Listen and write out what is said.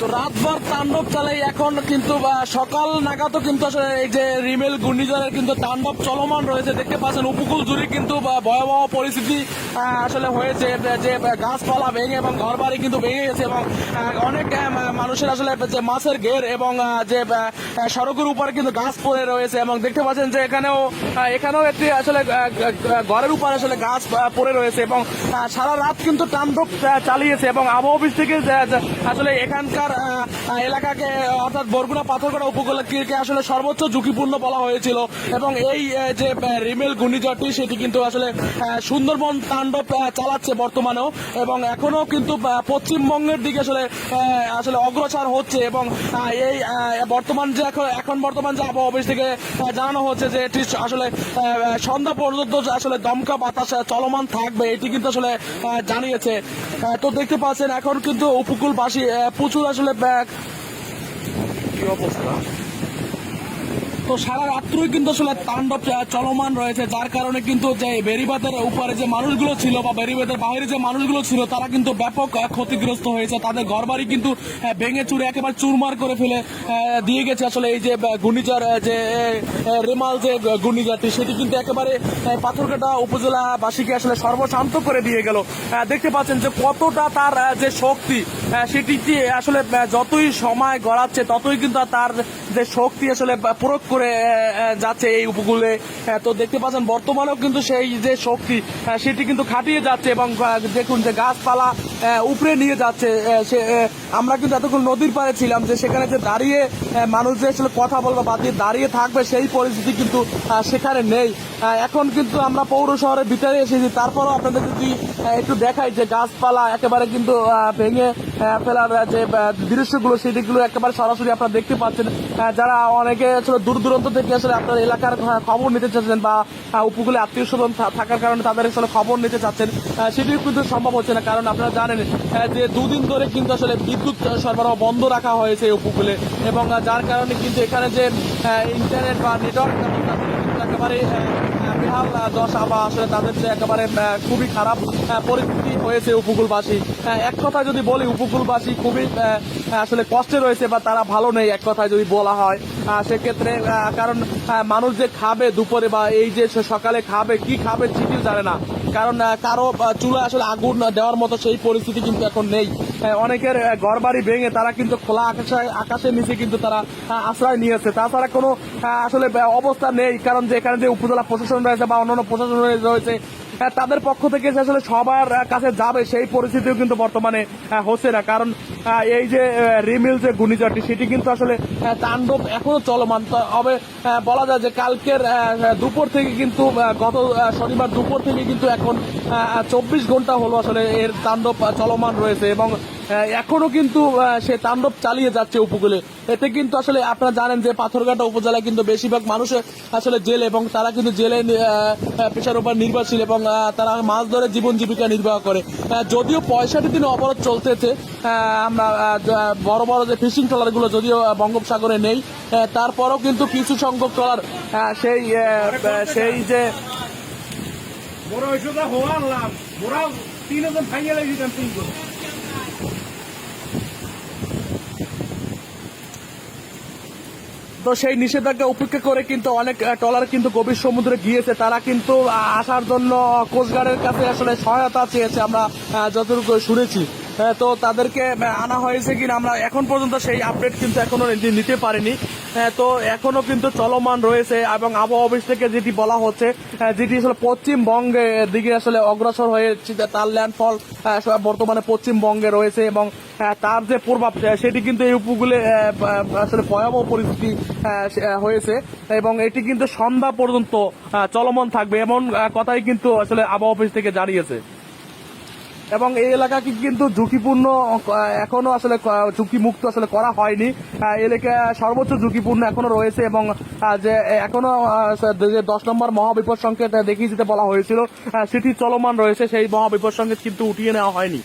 তো রাতভর তাণ্ডব চালাই এখন কিন্তু সকাল নাগাদও কিন্তু আসলে এই যে রিমেল ঘূর্ণিঝড়ের কিন্তু তাণ্ডব চলমান রয়েছে। দেখতে পাচ্ছেন, উপকূল জুড়ে কিন্তু ভয়াবহ পরিস্থিতি আসলে হয়েছে। যে গাছপালা ভেঙে এবং ঘর বাড়ি কিন্তু ভেঙে গেছে এবং অনেক মানুষের আসলে যে মাছের ঘের এবং যে সড়কের উপরে কিন্তু গাছ পড়ে রয়েছে এবং দেখতে পাচ্ছেন যে এখানেও এখানেও একটি আসলে ঘরের উপরে আসলে গাছ পড়ে রয়েছে এবং সারা রাত কিন্তু তাণ্ডব চালিয়েছে এবং আবহাওয়া থেকে আসলে এখানকার আহ, এলাকাকে অর্থাৎ বরগুনা পাথরগড়া উপকূলকে আসলে সর্বোচ্চ ঝুঁকিপূর্ণ বলা হয়েছিল। এবং এই যে রিমেল ঘূর্ণিঝড়টি সেটি কিন্তু আসলে সুন্দরবন তাণ্ডব চালাচ্ছে বর্তমানেও। এবং এখনও কিন্তু পশ্চিমবঙ্গের দিকে আসলে আসলে অগ্রসর হচ্ছে। এবং এই বর্তমান যে এখন বর্তমান যে আবহাওয়া অফিস থেকে জানানো হচ্ছে যে এটি আসলে সন্ধ্যা পর্যন্ত আসলে দমকা বাতাস চলমান থাকবে এটি কিন্তু আসলে জানিয়েছে। তো দেখতে পাচ্ছেন এখন কিন্তু উপকূলবাসী প্রচুর আসলে ব্যাগ। কি অবস্থা? তো সারা রাত্রই কিন্তু আসলে তাণ্ডব চলমান রয়েছে যার কারণে কিন্তু যে বেরিবাদের উপরে যে মানুষগুলো ছিল বা বেরিবাদের বাইরে যে মানুষগুলো ছিল তারা কিন্তু ব্যাপক ক্ষতিগ্রস্ত হয়েছে। তাদের ঘরবাড়ি কিন্তু ভেঙে চুরে একেবারে চুরমার করে ফেলে দিয়ে গেছে আসলে এই যে ঘূর্ণিঝড় যে রেমাল যে ঘূর্ণিঝড়টি সেটি কিন্তু একেবারে পাথরঘাটা উপজেলাবাসীকে আসলে সর্বশান্ত করে দিয়ে গেল। দেখতে পাচ্ছেন যে কতটা তার যে শক্তি সেটি আসলে যতই সময় গড়াচ্ছে, ততই কিন্তু তার যে শক্তি আসলে প্রয়োগ করে যাচ্ছে এই উপকূলে। তো দেখতে পাচ্ছেন, বর্তমানেও কিন্তু সেই যে শক্তি সেটি কিন্তু খাটিয়ে যাচ্ছে এবং দেখুন যে গাছপালা উপরে নিয়ে যাচ্ছে সে আমরা কিন্তু এতক্ষণ নদীর পাড়ে ছিলাম যে সেখানে যে দাঁড়িয়ে মানুষ যে আসলে কথা বলবে বা দিয়ে দাঁড়িয়ে থাকবে সেই পরিস্থিতি কিন্তু সেখানে নেই। এখন কিন্তু আমরা পৌর শহরের ভিতরে এসেছি, তারপরও আপনাদের যদি একটু দেখাই যে গাছপালা একেবারে কিন্তু ভেঙে ফেলার যে দৃশ্যগুলো সেটিগুলো একেবারে সরাসরি আপনারা দেখতে পাচ্ছেন। যারা অনেকে আসলে দূর দূরান্ত থেকে আসলে আপনার এলাকার খবর নিতে চাচ্ছেন বা উপকূলে আত্মীয় স্বজন থাকার কারণে তাদের আসলে খবর নিতে চাচ্ছেন সেটিও কিন্তু সম্ভব হচ্ছে না। কারণ আপনারা জানেন যে দুদিন ধরে কিন্তু আসলে বিদ্যুৎ সরবরাহ বন্ধ রাখা হয়েছে উপকূলে এবং যার কারণে কিন্তু এখানে যে ইন্টারনেট বা নেটওয়ার্ক একেবারে বেহাল দশা বা আসলে তাদের যে একেবারে খুবই খারাপ পরিস্থিতি হয়েছে উপকূলবাসী। আহ, এক কথায় যদি বলি উপকূলবাসী খুবই আসলে কষ্টে রয়েছে বা তারা ভালো নেই এক কথায় যদি বলা হয়। সেক্ষেত্রে কারণ মানুষ যে খাবে দুপুরে বা এই যে সকালে খাবে কি খাবে সেটিও জানে না। কারণ কারও চুলা আসলে আগুন দেওয়ার মতো সেই পরিস্থিতি কিন্তু এখন নেই। অনেকের ঘর বাড়ি ভেঙে তারা কিন্তু খোলা আকাশে আকাশের নিচে কিন্তু তারা আশ্রয় নিয়েছে। তাছাড়া কোনো আসলে অবস্থা নেই। কারণ যে এখানে যে উপজেলা প্রশাসন রয়েছে বা অন্যান্য প্রশাসন রয়েছে তাদের পক্ষ থেকে আসলে সবার কাছে যাবে সেই পরিস্থিতিও কিন্তু বর্তমানে হচ্ছে না। কারণ এই যে রিমিল যে ঘূর্ণিঝড়টি, সেটি কিন্তু আসলে তাণ্ডব এখনও চলমান। তবে বলা যায় যে কালকের দুপুর থেকে কিন্তু গত শনিবার দুপুর থেকে কিন্তু এখন চব্বিশ ঘণ্টা হলো আসলে এর তাণ্ডব চলমান রয়েছে এবং আহ, এখনও কিন্তু সে তাণ্ডব চালিয়ে যাচ্ছে উপকূলে। এতে কিন্তু আসলে আপনারা জানেন যে পাথরঘাটা উপজেলায় কিন্তু বেশিরভাগ মানুষ আসলে জেলে এবং তারা কিন্তু জেলে পেশার উপর নির্ভরশীল এবং তারা মাছ ধরে জীবন জীবিকা নির্বাহ করে। যদিও পয়সাটি দিন অবরোধ চলতেছে আমরা বড় বড় যে ফিশিং ট্রলারগুলো যদিও বঙ্গোপসাগরে নেই তারপরেও কিন্তু কিছু সংখ্যক ট্রলার সেই সেই যে বড় তো সেই নিষেধাজ্ঞা উপেক্ষা করে কিন্তু অনেক টলার ট্রলার কিন্তু গভীর সমুদ্রে গিয়েছে। তারা কিন্তু আসার জন্য কোস্টগার্ডের কাছে আসলে সহায়তা চেয়েছে আমরা যতটুকু শুনেছি। তো তাদেরকে আনা হয়েছে কিনা আমরা এখন পর্যন্ত সেই আপডেট কিন্তু এখনও নি- নিতে পারিনি। তো এখনও কিন্তু চলমান রয়েছে এবং আবহাওয়া অফিস থেকে যেটি বলা হচ্ছে যেটি আসলে পশ্চিমবঙ্গের দিকে আসলে অগ্রসর হয়েছে তার ল্যান্ডফল বর্তমানে পশ্চিমবঙ্গে রয়েছে এবং তার যে প্রভাব সেটি কিন্তু এই উপকূলে আসলে ভয়াবহ পরিস্থিতি হয়েছে এবং এটি কিন্তু সন্ধ্যা পর্যন্ত চলমান থাকবে এমন কথাই কিন্তু আসলে আবহাওয়া অফিস থেকে জানিয়েছে। এবং এই এলাকাকে কিন্তু ঝুঁকিপূর্ণ এখনও আসলে ঝুঁকিমুক্ত আসলে করা হয়নি। এলাকা সর্বোচ্চ ঝুঁকিপূর্ণ এখনও রয়েছে এবং যে এখনও যে দশ নম্বর মহাবিপদ সংকেত দেখিয়ে যেতে বলা হয়েছিল সেটি চলমান রয়েছে, সেই মহাবিপদ সংকেত কিন্তু উঠিয়ে নেওয়া হয়নি।